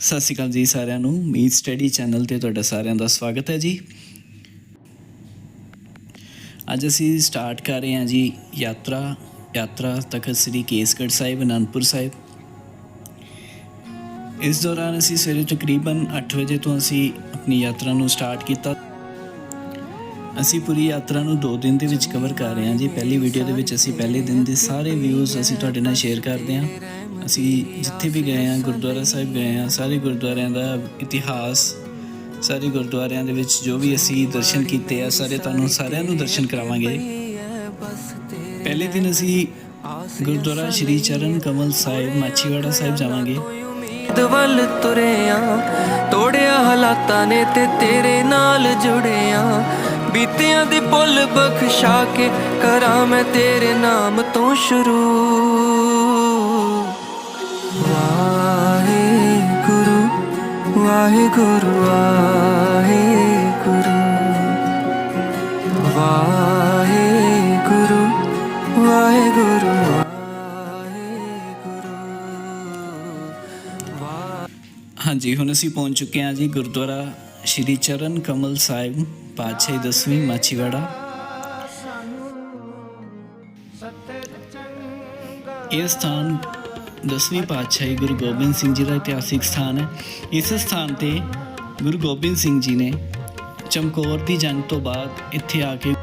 ਸਤਿ ਸ਼੍ਰੀ ਅਕਾਲ ਜੀ ਸਾਰਿਆਂ ਨੂੰ। ਮੀਤ ਸਟੱਡੀ ਚੈਨਲ ਤੇ ਤੁਹਾਡਾ ਸਾਰਿਆਂ ਦਾ ਸਵਾਗਤ ਹੈ ਜੀ। ਅੱਜ ਅਸੀਂ ਸਟਾਰਟ ਕਰ ਰਹੇ ਹਾਂ ਜੀ ਯਾਤਰਾ ਯਾਤਰਾ ਤਖਤ ਸ੍ਰੀ ਕੇਸਗੜ੍ਹ ਸਾਹਿਬ, ਅਨੰਦਪੁਰ ਸਾਹਿਬ। ਇਸ ਦੌਰਾਨ ਅਸੀਂ ਸਵੇਰੇ ਤਕਰੀਬਨ 8 ਵਜੇ ਤੋਂ ਅਸੀਂ ਆਪਣੀ ਯਾਤਰਾ ਨੂੰ ਸਟਾਰਟ ਕੀਤਾ। ਅਸੀਂ ਪੂਰੀ ਯਾਤਰਾ ਨੂੰ 2 ਦਿਨ ਦੇ ਵਿੱਚ ਕਵਰ ਕਰ ਰਹੇ ਹਾਂ ਜੀ। ਪਹਿਲੀ ਵੀਡੀਓ ਦੇ ਵਿੱਚ ਅਸੀਂ ਪਹਿਲੇ ਦਿਨ ਦੇ ਸਾਰੇ ਵਿਊਜ਼ ਅਸੀਂ ਤੁਹਾਡੇ ਨਾਲ ਸ਼ੇਅਰ ਕਰਦੇ ਹਾਂ। ਅਸੀਂ ਜਿੱਥੇ ਵੀ ਗਏ ਹਾਂ, ਗੁਰਦੁਆਰਾ ਸਾਹਿਬ ਗਏ ਹਾਂ, ਸਾਰੇ ਗੁਰਦੁਆਰਿਆਂ ਦਾ ਇਤਿਹਾਸ, ਸਾਰੇ ਗੁਰਦੁਆਰਿਆਂ ਦੇ ਵਿੱਚ ਜੋ ਵੀ ਅਸੀਂ ਦਰਸ਼ਨ ਕੀਤੇ ਆ, ਸਾਰੇ ਤੁਹਾਨੂੰ ਸਾਰਿਆਂ ਨੂੰ ਦਰਸ਼ਨ ਕਰਾਵਾਂਗੇ। ਪਹਿਲੇ ਦਿਨ ਅਸੀਂ ਗੁਰਦੁਆਰਾ ਸ਼੍ਰੀ ਚਰਨ ਕਮਲ ਸਾਹਿਬ ਮਾਚੀਵਾੜਾ ਸਾਹਿਬ ਜਾਵਾਂਗੇ। ਉਮੀਦ ਤੁਰਿਆ, ਤੋੜਿਆ ਹਾਲਾਤਾਂ ਨੇ ਤੇ ਤੇਰੇ ਨਾਲ ਜੁੜਿਆ। ਬੀਤਿਆਂ ਦੀ ਭੁੱਲ ਬਖਸ਼ਾ ਕੇ ਕਰਾਂ ਮੈਂ ਤੇਰੇ ਨਾਮ ਤੋਂ ਸ਼ੁਰੂ। ਵਾਹਿਗੁਰੂ ਵਾਹਿਗੁਰੂ ਵਾਹਿਗੁਰੂ ਵਾਹਿਗੁਰੂ ਵਾਹਿਗੁਰੂ ਵਾਹਿਗੁਰੂ ਹਾਂਜੀ ਹੁਣ ਅਸੀਂ ਪਹੁੰਚ ਚੁੱਕੇ ਹਾਂ ਜੀ ਗੁਰਦੁਆਰਾ ਸ਼੍ਰੀ ਚਰਨ ਕਮਲ ਸਾਹਿਬ ਪਾਤਸ਼ਾਹੀ ਦਸਵੀਂ ਮਾਚੀਵਾੜਾ ਇਹ ਸਥਾਨ ਦਸਵੀਂ ਪਾਤਸ਼ਾਹੀ ਗੁਰੂ ਗੋਬਿੰਦ ਸਿੰਘ ਜੀ ਦਾ ਇਤਿਹਾਸਿਕ ਸਥਾਨ ਹੈ। ਇਸ ਸਥਾਨ ਤੇ ਗੁਰੂ ਗੋਬਿੰਦ ਸਿੰਘ ਜੀ ਨੇ ਚਮਕੌਰ ਦੀ ਜੰਗ ਤੋਂ ਬਾਅਦ ਇੱਥੇ ਆ ਕੇ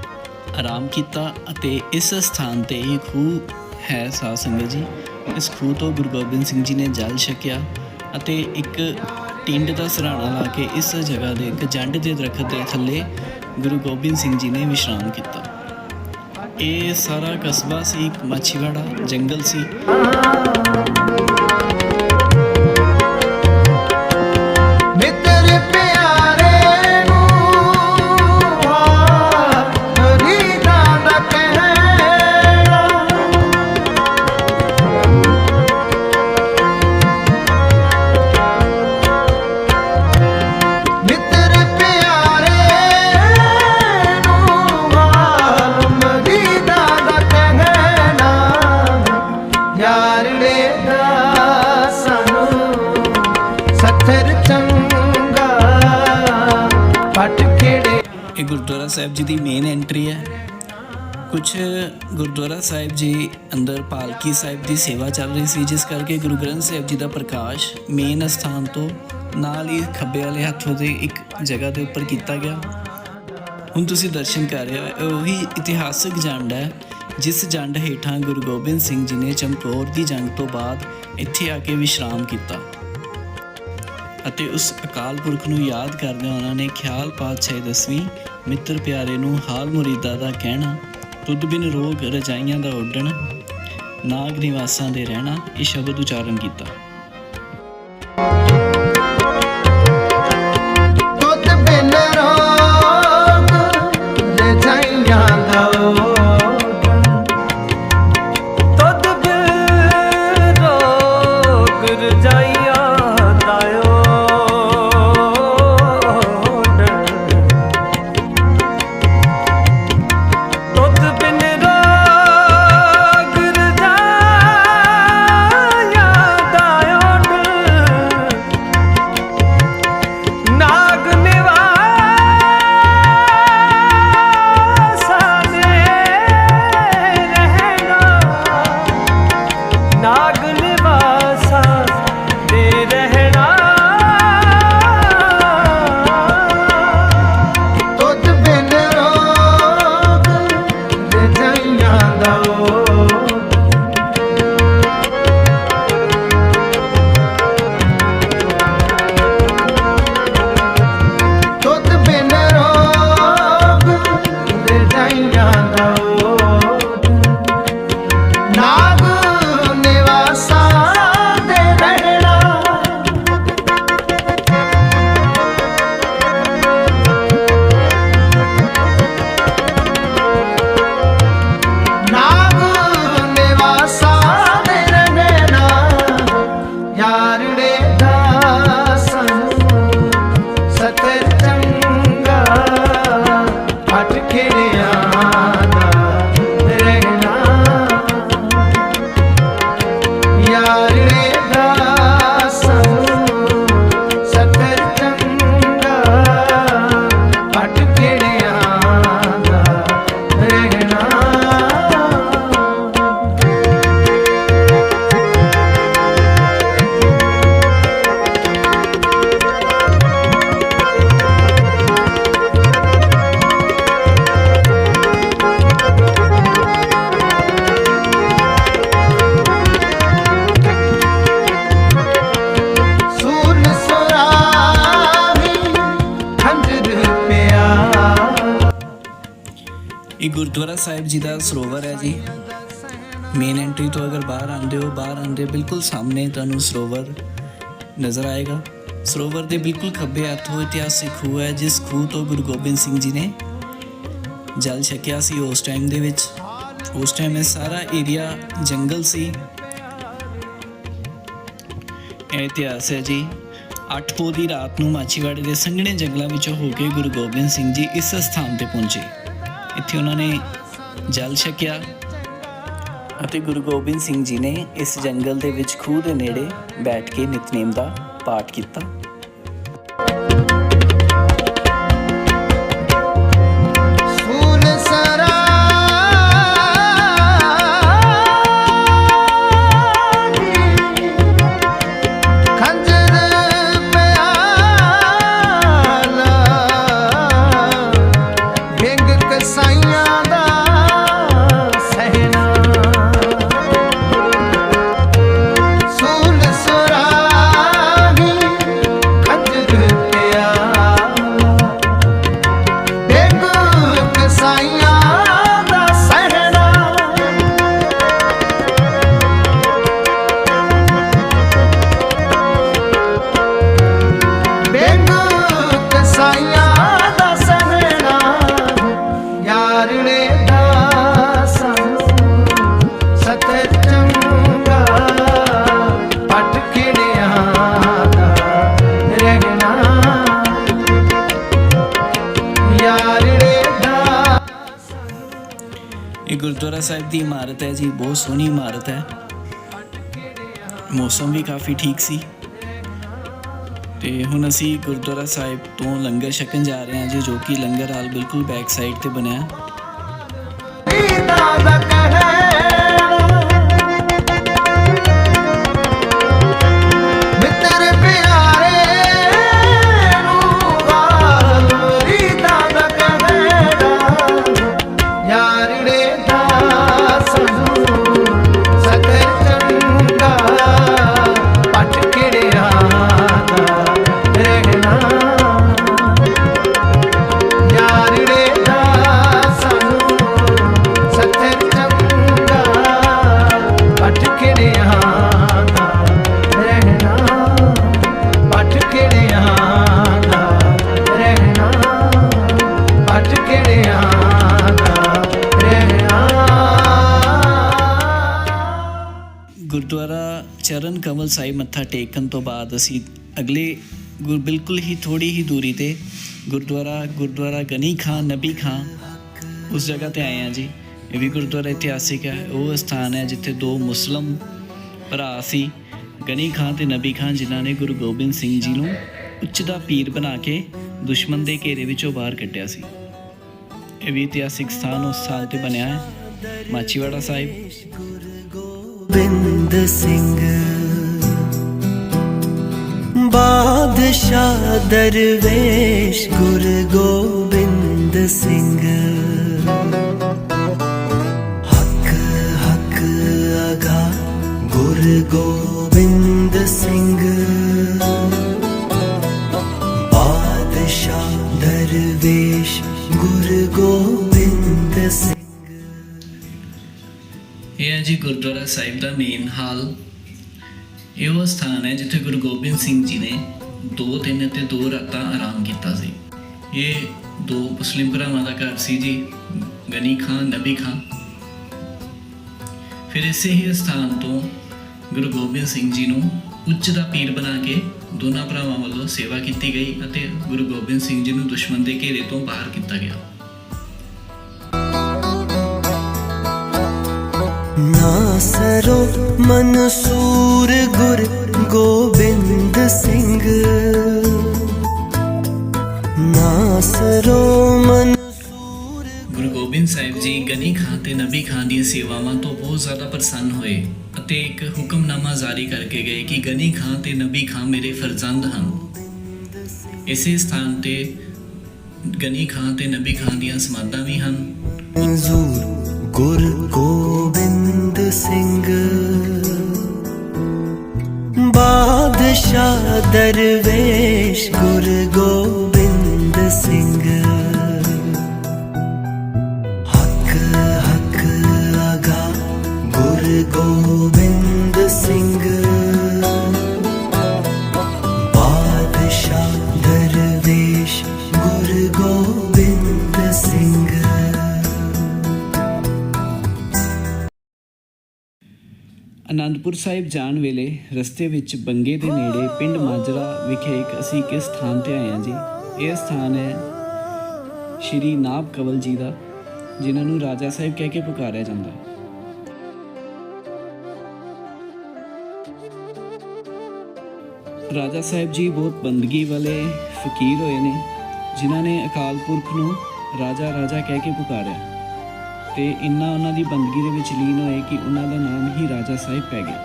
ਆਰਾਮ ਕੀਤਾ ਅਤੇ ਇਸ ਸਥਾਨ ਤੇ ਹੀ ਖੂਹ ਹੈ ਸਾਧ ਸੰਗਤ ਜੀ। ਇਸ ਖੂਹ ਤੋਂ ਗੁਰੂ ਗੋਬਿੰਦ ਸਿੰਘ ਜੀ ਨੇ ਜਲ ਛਕਿਆ ਅਤੇ ਇੱਕ ਟਿੰਡ ਦਾ ਸਰਾਣਾ ਲਾ ਕੇ ਇਸ ਜਗ੍ਹਾ ਦੇ ਇੱਕ ਜੰਡ ਦੇ ਦਰਖਤ ਦੇ ਥੱਲੇ ਗੁਰੂ ਗੋਬਿੰਦ ਸਿੰਘ ਜੀ ਨੇ ਵਿਸ਼ਰਾਮ ਕੀਤਾ। ਇਹ ਸਾਰਾ ਕਸਬਾ ਸੀ ਇੱਕ ਮਾਛੀਵਾੜਾ ਜੰਗਲ ਸੀ। ਸਾਹਿਬ ਜੀ ਦੀ ਮੇਨ ਐਂਟਰੀ ਹੈ। ਕੁਝ ਗੁਰਦੁਆਰਾ ਸਾਹਿਬ ਜੀ ਅੰਦਰ ਪਾਲਕੀ ਸਾਹਿਬ ਦੀ ਸੇਵਾ ਚੱਲ ਰਹੀ ਸੀ, ਜਿਸ ਕਰਕੇ ਗੁਰੂ ਗ੍ਰੰਥ ਸਾਹਿਬ ਜੀ ਦਾ ਪ੍ਰਕਾਸ਼ ਮੇਨ ਸਥਾਨ ਤੋਂ ਨਾਲ ਹੀ ਖੱਬੇ ਵਾਲੇ ਹੱਥੋਂ ਦੇ ਇੱਕ ਜਗ੍ਹਾ ਦੇ ਉੱਪਰ ਕੀਤਾ ਗਿਆ। ਹੁਣ ਤੁਸੀਂ ਦਰਸ਼ਨ ਕਰ ਰਹੇ ਹੋ ਉਹੀ ਇਤਿਹਾਸਕ ਜੰਡ ਹੈ, ਜਿਸ ਜੰਡ ਹੇਠਾਂ ਗੁਰੂ ਗੋਬਿੰਦ ਸਿੰਘ ਜੀ ਨੇ ਚਮਕੌਰ ਦੀ ਜੰਗ ਤੋਂ ਬਾਅਦ ਇੱਥੇ ਆ ਕੇ ਵਿਸ਼ਰਾਮ ਕੀਤਾ। ਅਤੇ ਉਸ ਅਕਾਲ ਪੁਰਖ ਨੂੰ ਯਾਦ ਕਰਦਿਆਂ ਉਹਨਾਂ ਨੇ ਖਿਆਲ ਪਾਤਸ਼ਾਹ ਦਸਵੀਂ, ਮਿੱਤਰ ਪਿਆਰੇ ਨੂੰ ਹਾਲ ਮੁਰੀਦਾ ਦਾ ਕਹਿਣਾ ਤੁਧ ਬਿਨ ਰੋਗ ਰਜਾਈਆਂ ਦਾ ਉੱਡਣ, ਨਾਗ ਨਿਵਾਸਾਂ ਦੇ ਰਹਿਣਾ, ਇਹ ਸ਼ਬਦ ਉਚਾਰਨ ਕੀਤਾ। ਗੁਰਦੁਆਰਾ ਸਾਹਿਬ ਜੀ ਦਾ ਸਰੋਵਰ ਹੈ ਜੀ। ਮੇਨ ਐਂਟਰੀ ਤੋਂ ਅਗਰ ਬਾਹਰ ਆਉਂਦੇ ਹੋ, ਬਾਹਰ ਆਉਂਦੇ ਬਿਲਕੁਲ ਸਾਹਮਣੇ ਤੁਹਾਨੂੰ ਸਰੋਵਰ ਨਜ਼ਰ ਆਏਗਾ। ਸਰੋਵਰ ਦੇ ਬਿਲਕੁਲ ਖੱਬੇ ਹੱਥ ਹੱਥੋਂ ਇਤਿਹਾਸਿਕ ਖੂਹ ਹੈ, ਜਿਸ ਖੂਹ ਤੋਂ ਗੁਰੂ ਗੋਬਿੰਦ ਸਿੰਘ ਜੀ ਨੇ ਜਲ ਛਕਿਆ ਸੀ ਉਸ ਟਾਈਮ ਦੇ ਵਿੱਚ। ਉਸ ਟਾਈਮ ਇਹ ਸਾਰਾ ਏਰੀਆ ਜੰਗਲ ਸੀ। ਇਹ ਇਤਿਹਾਸ ਹੈ ਜੀ। ਅੱਠ ਪੋਹ ਦੀ ਰਾਤ ਨੂੰ ਮਾਚੀਵਾੜੇ ਦੇ ਸੰਘਣੇ ਜੰਗਲਾਂ ਵਿੱਚੋਂ ਹੋ ਕੇ ਗੁਰੂ ਗੋਬਿੰਦ ਸਿੰਘ ਜੀ ਇਸ ਸਥਾਨ ਤੇ ਪਹੁੰਚੇ। ਇੱਥੇ ਉਹਨਾਂ ਨੇ ਜਲ ਛਕਿਆ। ਅਤੇ ਗੁਰੂ ਗੋਬਿੰਦ ਸਿੰਘ ਜੀ ਨੇ ਇਸ ਜੰਗਲ ਦੇ ਵਿੱਚ ਖੂਹ ਦੇ ਨੇੜੇ ਬੈਠ ਕੇ ਨਿਤਨੇਮ ਦਾ ਪਾਠ ਕੀਤਾ। ਇਹ ਗੁਰਦੁਆਰਾ ਸਾਹਿਬ ਦੀ ਇਮਾਰਤ ਹੈ ਜੀ, ਬਹੁਤ ਸੋਹਣੀ ਇਮਾਰਤ ਹੈ। ਮੌਸਮ ਵੀ ਕਾਫੀ ਠੀਕ ਸੀ। ਤੇ ਹੁਣ ਅਸੀਂ ਗੁਰਦੁਆਰਾ ਸਾਹਿਬ ਤੋਂ ਲੰਗਰ ਛਕਣ ਜਾ ਰਹੇ ਹਾਂ ਜੀ, ਜੋ ਕਿ ਲੰਗਰ ਹਾਲ ਬਿਲਕੁਲ ਬੈਕ ਸਾਈਡ ਤੇ ਬਣਿਆ। ਕੰਵਲ ਸਾਹਿਬ ਮੱਥਾ ਟੇਕਣ ਤੋਂ ਬਾਅਦ ਅਸੀਂ ਅਗਲੇ ਗੁਰ ਬਿਲਕੁਲ ਹੀ ਥੋੜੀ ਹੀ ਦੂਰੀ ਤੇ ਗੁਰਦੁਆਰਾ ਗੁਰਦੁਆਰਾ ਗਨੀ ਖਾਨ ਨਬੀ ਖਾਨ ਉਸ ਜਗ੍ਹਾ ਤੇ ਆਏ ਹਾਂ ਜੀ। ਇਹ ਵੀ ਗੁਰਦੁਆਰਾ ਇਤਿਹਾਸਿਕ ਹੈ। ਉਹ ਸਥਾਨ ਹੈ ਜਿੱਥੇ ਦੋ ਮੁਸਲਮ ਭਰਾ ਸੀ, ਗਨੀ ਖਾਨ ਤੇ ਨਬੀ ਖਾਨ ਜਿਨ੍ਹਾਂ ਨੇ ਗੁਰੂ ਗੋਬਿੰਦ ਸਿੰਘ ਜੀ ਨੂੰ ਉੱਚ ਦਾ ਪੀਰ ਬਣਾ ਕੇ ਦੁਸ਼ਮਣ ਦੇ ਘੇਰੇ ਵਿੱਚੋਂ ਬਾਹਰ ਕੱਢਿਆ ਸੀ। ਇਹ ਵੀ ਇਤਿਹਾਸਿਕ ਸਥਾਨ ਉਸ ਸਾਲ ਤੇ ਬਣਿਆ ਹੈ। ਮਾਚੀਵਾੜਾ ਸਾਹਿਬ। ਗੋਬਿੰਦ ਸਿੰਘ। ਬਾਦਸ਼ਾਹ ਦਰਵੇਸ਼ ਗੁਰ ਗੋਬਿੰਦ ਸਿੰਘ ਹੱਕ ਹੱਕ ਅਗਾ ਗੁਰ ਗੋਬਿੰਦ ਸਿੰਘ ਬਾਦਸ਼ਾਹ ਦਰਵੇਸ਼ ਗੁਰ ਗੋਬਿੰਦ ਸਿੰਘ ਇਹ ਹੈ ਜੀ ਗੁਰਦੁਆਰਾ ਸਾਹਿਬ ਦਾ ਮੇਨ ਹਾਲ। ਇਹ ਉਹ ਸਥਾਨ ਹੈ ਜਿੱਥੇ ਗੁਰੂ ਗੋਬਿੰਦ ਸਿੰਘ ਜੀ ਨੇ ਦੋ ਦਿਨ ਅਤੇ ਦੋ ਰਾਤਾਂ ਆਰਾਮ ਕੀਤਾ ਸੀ। ਇਹ ਦੋ ਮੁਸਲਿਮ ਭਰਾਵਾਂ ਦਾ ਘਰ ਸੀ ਜੀ, ਗਨੀ ਖਾਨ, ਨਬੀ ਖਾਨ। ਫਿਰ ਇਸੇ ਹੀ ਸਥਾਨ ਤੋਂ ਗੁਰੂ ਗੋਬਿੰਦ ਸਿੰਘ ਜੀ ਨੂੰ ਉੱਚ ਦਾ ਪੀਰ ਬਣਾ ਕੇ ਦੋਨਾਂ ਭਰਾਵਾਂ ਵੱਲੋਂ ਸੇਵਾ ਕੀਤੀ ਗਈ ਅਤੇ ਗੁਰੂ ਗੋਬਿੰਦ ਸਿੰਘ ਜੀ ਨੂੰ ਦੁਸ਼ਮਣ ਦੇ ਘੇਰੇ ਤੋਂ ਬਾਹਰ ਕੀਤਾ ਗਿਆ। ਨਾਸਰੋ ਮਨਸੂਰ ਗੁਰ ਗੋਬਿੰਦ ਸਿੰਘ। ਨਾਸਰੋ ਮਨਸੂਰ ਗੁਰੂ ਗੋਬਿੰਦ ਸਾਹਿਬ ਜੀ ਗਨੀ ਖਾਨ ਤੇ ਨਬੀ ਖਾਨ ਦੀਆਂ ਸੇਵਾਵਾਂ ਤੋਂ ਬਹੁਤ ਜ਼ਿਆਦਾ ਪ੍ਰਸੰਨ ਹੋਏ ਅਤੇ ਇੱਕ ਹੁਕਮਨਾਮਾ ਜਾਰੀ ਕਰਕੇ ਗਏ ਕਿ ਗਨੀ ਖਾਨ ਤੇ ਨਬੀ ਖਾਨ ਮੇਰੇ ਫਰਜ਼ੰਦ ਹਨ। ਇਸੇ ਸਥਾਨ ਤੇ ਗਨੀ ਖਾਨ ਤੇ ਨਬੀ ਖਾਨ ਦੀਆਂ ਸਮਾਧਾਂ ਵੀ ਹਨ। ਮਨਜ਼ੂਰ ਗੁਰ ਗੋਬਿੰਦ ਸਿੰਘ। ਬਾਦਸ਼ਾਹ ਦਰਵੇਸ਼ ਗੁਰ ਗੋਬਿੰਦ ਅਨੰਦਪੁਰ ਸਾਹਿਬ ਜਾਣ ਵੇਲੇ ਰਸਤੇ ਵਿੱਚ ਬੰਗੇ ਦੇ ਨੇੜੇ ਪਿੰਡ ਮਾਜਰਾ ਵਿਖੇ ਇੱਕ ਅਸੀਂ ਕਿਸ ਸਥਾਨ ਤੇ ਆਏ ਹਾਂ ਜੀ। ਇਹ ਸਥਾਨ ਹੈ ਸ਼੍ਰੀ ਨਾਭ ਕਵਲ ਜੀ ਦਾ, ਜਿਨ੍ਹਾਂ ਨੂੰ ਰਾਜਾ ਸਾਹਿਬ ਕਹਿ ਕੇ ਪੁਕਾਰਿਆ ਜਾਂਦਾ ਹੈ। ਰਾਜਾ ਸਾਹਿਬ ਜੀ ਬਹੁਤ ਬੰਦਗੀ ਵਾਲੇ ਫਕੀਰ ਹੋਏ ਨੇ, ਜਿਨ੍ਹਾਂ ਨੇ ਅਕਾਲ ਪੁਰਖ ਨੂੰ ਰਾਜਾ ਰਾਜਾ ਕਹਿ ਕੇ ਪੁਕਾਰਿਆ। ਤੇ ਇੰਨਾ ਉਹਨਾਂ ਦੀ ਬੰਦਗੀ ਦੇ ਵਿੱਚ ਲੀਨ ਹੋਏ ਕਿ ਉਹਨਾਂ ਦਾ ਨਾਮ ਹੀ ਰਾਜਾ ਸਾਹਿਬ ਪੈ ਗਿਆ।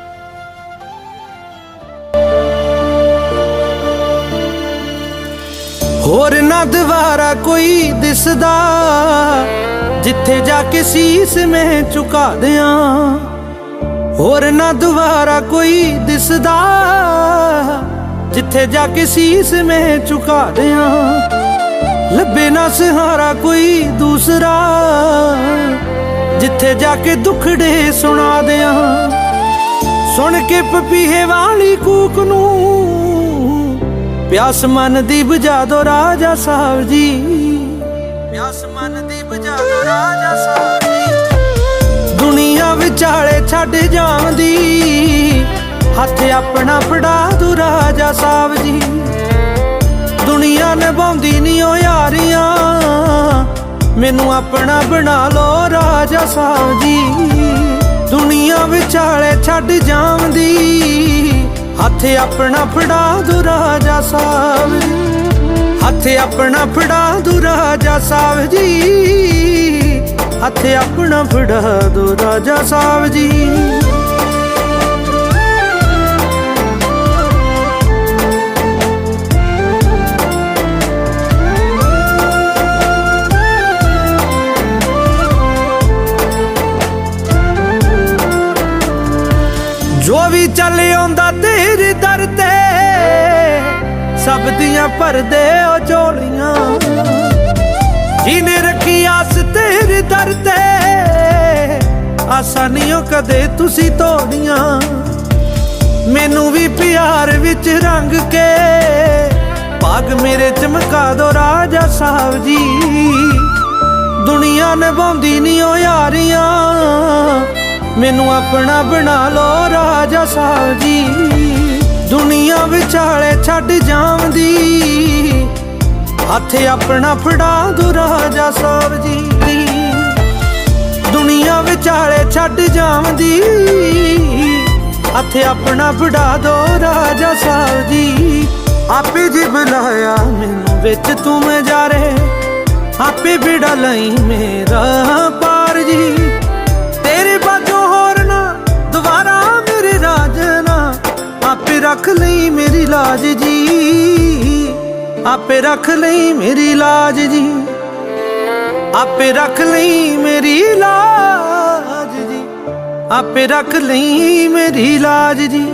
ਹੋਰ ਨਾ ਦੁਬਾਰਾ ਕੋਈ ਦਿਸਦਾ, ਜਿੱਥੇ ਜਾ ਕੇ ਸੀਸ ਮੈਂ ਝੁਕਾ ਦਿਆਂ। ਹੋਰ ਨਾ ਦੁਬਾਰਾ ਕੋਈ ਦਿਸਦਾ, ਜਿੱਥੇ ਜਾ ਕੇ ਸੀਸ ਮੈਂ ਝੁਕਾ ਦਿਆਂ। ਲੱਭੇ ਨਾ ਸਹਾਰਾ ਕੋਈ ਦੂਸਰਾ, ਜਿੱਥੇ ਜਾ ਕੇ ਦੁਖੜੇ ਸੁਣਾ ਦਿਆਂ। ਸੁਣ ਕੇ ਪਪੀਹੇ ਵਾਲੀ ਕੂਕ ਨੂੰ, ਪਿਆਸ ਮਨ ਦੀ ਬੁਝਾ ਦੋ ਰਾਜਾ ਸਾਹਿਬ ਜੀ। ਪਿਆਸ ਮਨ ਦੀ ਬੁਝਾ ਦੋ ਰਾਜਾ ਸਾਹਿਬ ਜੀ। ਦੁਨੀਆ ਵਿਚਾਲੇ ਛੱਡ ਜਾਂਦੀ, ਹੱਥ ਆਪਣਾ ਫੜਾ ਦੋ ਰਾਜਾ ਸਾਹਿਬ ਜੀ। ਨਿਭਾਉਂਦੀ ਨਹੀਂ ਓ ਯਾਰੀਆਂ। ਮੈਨੂੰ ਆਪਣਾ ਬਣਾ ਲੋ ਰਾਜਾ ਸਾਹਿਬ ਜੀ। ਦੁਨੀਆ ਵਿਚਾਲੇ ਛੱਡ ਜਾਂਦੀ। ਹੱਥ ਆਪਣਾ ਫੜਾ ਦੋ ਰਾਜਾ ਸਾਹਿਬ। ਹੱਥ ਆਪਣਾ ਫੜਾ ਦੋ ਰਾਜਾ ਸਾਹਿਬ ਜੀ। ਹੱਥ ਆਪਣਾ ਫੜਾ ਦੋ ਰਾਜਾ ਸਾਹਿਬ ਜੀ। ਜੋ ਵੀ ਚੱਲ ਆਉਂਦਾ ਤੇਰੇ ਦਰ ਤੇ, ਸਭ ਦੀਆਂ ਭਰਦੇ ਉਹ ਝੋਲੀਆਂ ਜਿਹਨੇ ਰੱਖੀ ਆਸ ਤੇਰੇ ਦਰ ਤੇ ਆਸਾਨੀਆਂ ਕਦੇ ਤੁਸੀਂ ਤੋੜੀਆਂ। ਮੈਨੂੰ ਵੀ ਪਿਆਰ ਵਿੱਚ ਰੰਗ ਕੇ, ਭਾਗ ਮੇਰੇ ਚਮਕਾ ਦੋ ਰਾਜਾ ਸਾਹਿਬ ਜੀ। ਦੁਨੀਆ ਨਿਭਾਉਂਦੀ ਨਹੀਂ ਓ ਯਾਰੀਆਂ। ਮੈਨੂੰ ਆਪਣਾ ਬਣਾ ਲੋ ਰਾਜਾ ਸਾਹਿਬ ਜੀ। ਦੁਨੀਆ ਵਿਚਾਲੇ ਛੱਡ ਜਾਵਦੀ ਹੱਥ ਆਪਣਾ ਫੜਾ ਦੋ ਰਾਜਾ ਸਾਹਿਬ ਜੀ। ਦੁਨੀਆ ਵਿਚਾਲੇ ਛੱਡ ਜਾਵਦੀ ਹੱਥ ਆਪਣਾ ਫੜਾ ਦੋ ਰਾਜਾ ਸਾਹਿਬ ਜੀ। ਆਪੇ ਜੀ ਬੁਲਾਇਆ ਮੈਨੂੰ ਵਿੱਚ ਤੂੰ ਮੈਂ ਜਾ ਰਹੇ। ਆਪੇ ਬਿੜਾ ਲਈ ਮੇਰਾ ਰੱਖ ਲਈ ਮੇਰੀ ਲਾਜ ਜੀ। ਆਪੇ ਰੱਖ ਲਈ ਮੇਰੀ ਲਾਜ ਜੀ। ਆਪੇ ਰੱਖ ਲਈ ਮੇਰੀ ਲਾਜ ਜੀ। ਆਪੇ ਰੱਖ ਲਈ ਮੇਰੀ ਲਾਜ ਜੀ।